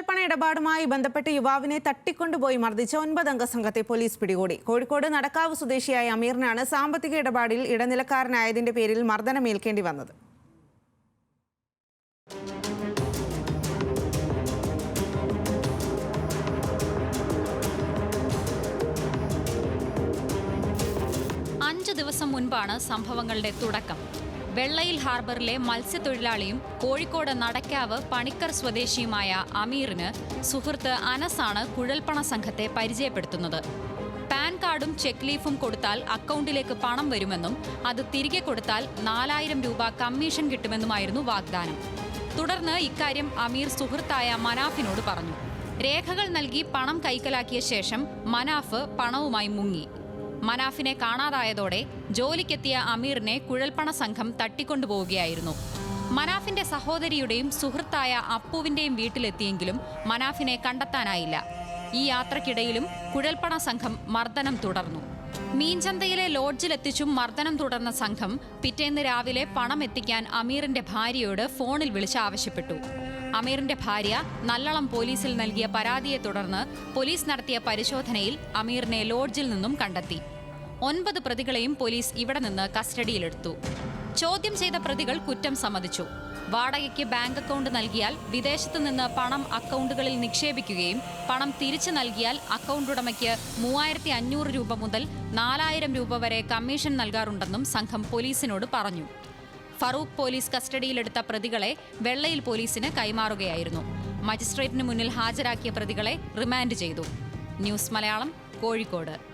കുഴൽപ്പണ ഇടപാടുമായി ബന്ധപ്പെട്ട് യുവാവിനെ തട്ടിക്കൊണ്ടുപോയി മർദ്ദിച്ച ഒൻപതംഗ സംഘത്തെ പോലീസ് പിടികൂടി. കോഴിക്കോട് നടക്കാവ് സ്വദേശിയായ അമീറിനാണ് സാമ്പത്തിക ഇടപാടിൽ ഇടനിലക്കാരനായതിന്റെ പേരിൽ മർദ്ദനമേൽക്കേണ്ടി വന്നത്. അഞ്ച് ദിവസം മുൻപാണ് സംഭവങ്ങളുടെ തുടക്കം. വെള്ളയിൽ ഹാർബറിലെ മത്സ്യത്തൊഴിലാളിയും കോഴിക്കോട് നടക്കാവ് പണിക്കർ സ്വദേശിയുമായ അമീറിന് സുഹൃത്ത് അനസാണ് കുഴൽപ്പണ സംഘത്തെ പരിചയപ്പെടുത്തുന്നത്. പാൻ കാർഡും ചെക്ക് ലീഫും കൊടുത്താൽ അക്കൗണ്ടിലേക്ക് പണം വരുമെന്നും അത് തിരികെ കൊടുത്താൽ നാലായിരം രൂപ കമ്മീഷൻ കിട്ടുമെന്നുമായിരുന്നു വാഗ്ദാനം. തുടർന്ന് ഇക്കാര്യം അമീർ സുഹൃത്തായ മനാഫിനോട് പറഞ്ഞു. രേഖകൾ നൽകി പണം കൈക്കലാക്കിയ ശേഷം മനാഫ് പണവുമായി മുങ്ങി. മനാഫിനെ കാണാതായതോടെ ജോലിക്കെത്തിയ അമീറിനെ കുഴൽപ്പണ സംഘം തട്ടിക്കൊണ്ടുപോവുകയായിരുന്നു. മനാഫിന്റെ സഹോദരിയുടെയും സുഹൃത്തായ അപ്പുവിന്റെയും വീട്ടിലെത്തിയെങ്കിലും മനാഫിനെ കണ്ടെത്താനായില്ല. ഈ യാത്രക്കിടയിലും കുഴൽപ്പണ സംഘം മർദ്ദനം തുടർന്നു. മീൻചന്തയിലെ ലോഡ്ജിലെത്തിച്ചും മർദ്ദനം തുടർന്ന സംഘം പിറ്റേന്ന് രാവിലെ പണം എത്തിക്കാൻ അമീറിന്റെ ഭാര്യയോട് ഫോണിൽ വിളിച്ച് ആവശ്യപ്പെട്ടു. അമീറിന്റെ ഭാര്യ നല്ലളം പോലീസിൽ നൽകിയ പരാതിയെ തുടർന്ന് പോലീസ് നടത്തിയ പരിശോധനയിൽ അമീറിനെ ലോഡ്ജിൽ നിന്നും കണ്ടെത്തി. ഒൻപത് പ്രതികളെയും പോലീസ് ഇവിടെ നിന്ന് കസ്റ്റഡിയിലെടുത്തു. ചോദ്യം ചെയ്ത പ്രതികൾ കുറ്റം സമ്മതിച്ചു. വാടകയ്ക്ക് ബാങ്ക് അക്കൗണ്ട് നൽകിയാൽ വിദേശത്ത് നിന്ന് പണം അക്കൗണ്ടുകളിൽ നിക്ഷേപിക്കുകയും പണം തിരിച്ചു നൽകിയാൽ അക്കൗണ്ട് ഉടമയ്ക്ക് മൂവായിരത്തി അഞ്ഞൂറ് രൂപ മുതൽ നാലായിരം രൂപ വരെ കമ്മീഷൻ നൽകാറുണ്ടെന്നും സംഘം പോലീസിനോട് പറഞ്ഞു. ഫറൂഖ് പോലീസ് കസ്റ്റഡിയിലെടുത്ത പ്രതികളെ വെള്ളയിൽ പോലീസിന് കൈമാറുകയായിരുന്നു. മജിസ്ട്രേറ്റിന് മുന്നിൽ ഹാജരാക്കിയ പ്രതികളെ റിമാൻഡ് ചെയ്തു. ന്യൂസ് മലയാളം കോഴിക്കോട്.